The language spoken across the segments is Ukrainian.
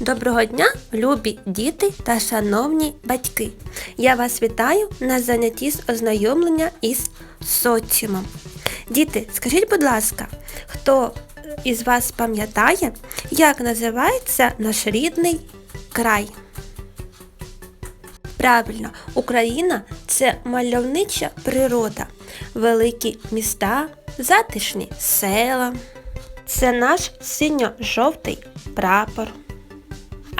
Доброго дня, любі діти та шановні батьки. Я вас вітаю на занятті з ознайомлення із соціумом. Діти, скажіть, будь ласка, хто із вас пам'ятає, як називається наш рідний край? Правильно, Україна це мальовнича природа, великі міста, затишні села. Це наш синьо-жовтий прапор.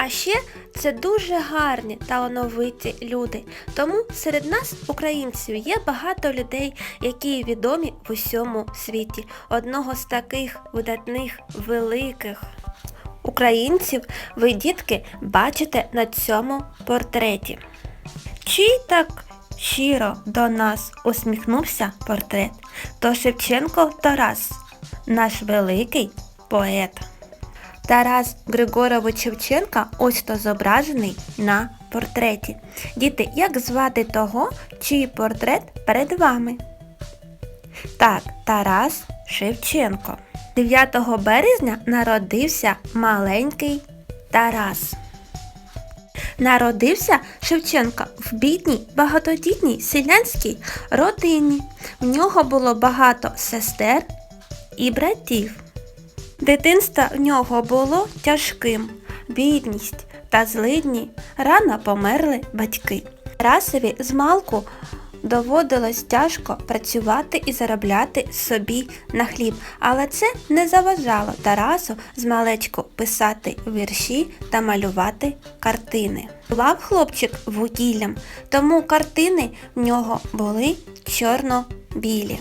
А ще це дуже гарні талановиті люди. Тому серед нас, українців, є багато людей, які відомі в усьому світі. Одного з таких видатних великих українців ви, дітки, бачите на цьому портреті. Чий так щиро до нас усміхнувся портрет, то Шевченко Тарас, наш великий поет. Тарас Григорович Шевченка ось то зображений на портреті. Діти, як звати того, чий портрет перед вами? Так, Тарас Шевченко. 9 березня народився маленький Тарас. Народився Шевченко в бідній, багатодітній селянській родині. В нього було багато сестер і братів. Дитинство в нього було тяжким, бідність та злидні рано померли батьки. Тарасові з малку доводилось тяжко працювати і заробляти собі на хліб, але це не заважало Тарасу з малечку писати вірші та малювати картини. Бував хлопчик вугіллям, тому картини в нього були чорно-білі.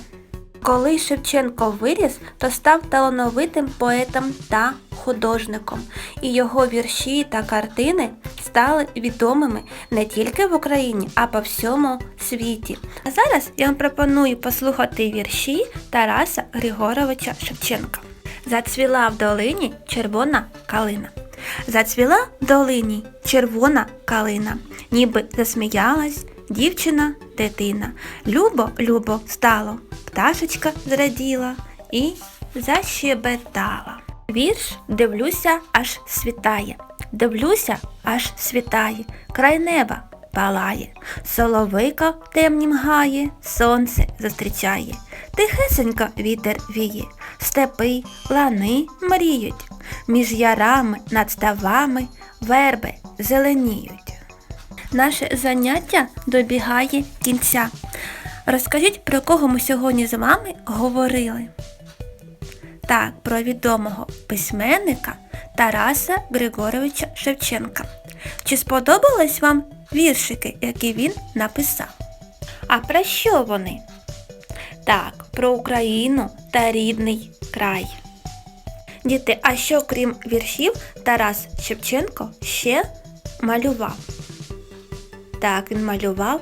Коли Шевченко виріс, то став талановитим поетом та художником, і його вірші та картини стали відомими не тільки в Україні, а по всьому світі. А зараз я вам пропоную послухати вірші Тараса Григоровича Шевченка. Зацвіла в долині червона калина. Зацвіла в долині червона калина, ніби засміялась дівчина дитина. Любо, любо стало, пташечка зраділа і защебетала. Вірш дивлюся, аж світає. Дивлюся, аж світає, край неба палає, соловика в темнім гає, сонце зустрічає, тихесенько вітер віє, степи, лани мріють, між ярами над ставами верби зеленіють. Наше заняття добігає кінця. Розкажіть, про кого ми сьогодні з вами говорили? Так, про відомого письменника Тараса Григоровича Шевченка. Чи сподобались вам віршики, які він написав? А про що вони? Так, про Україну та рідний край. Діти, а що крім віршів Тарас Шевченко ще малював? Так, він малював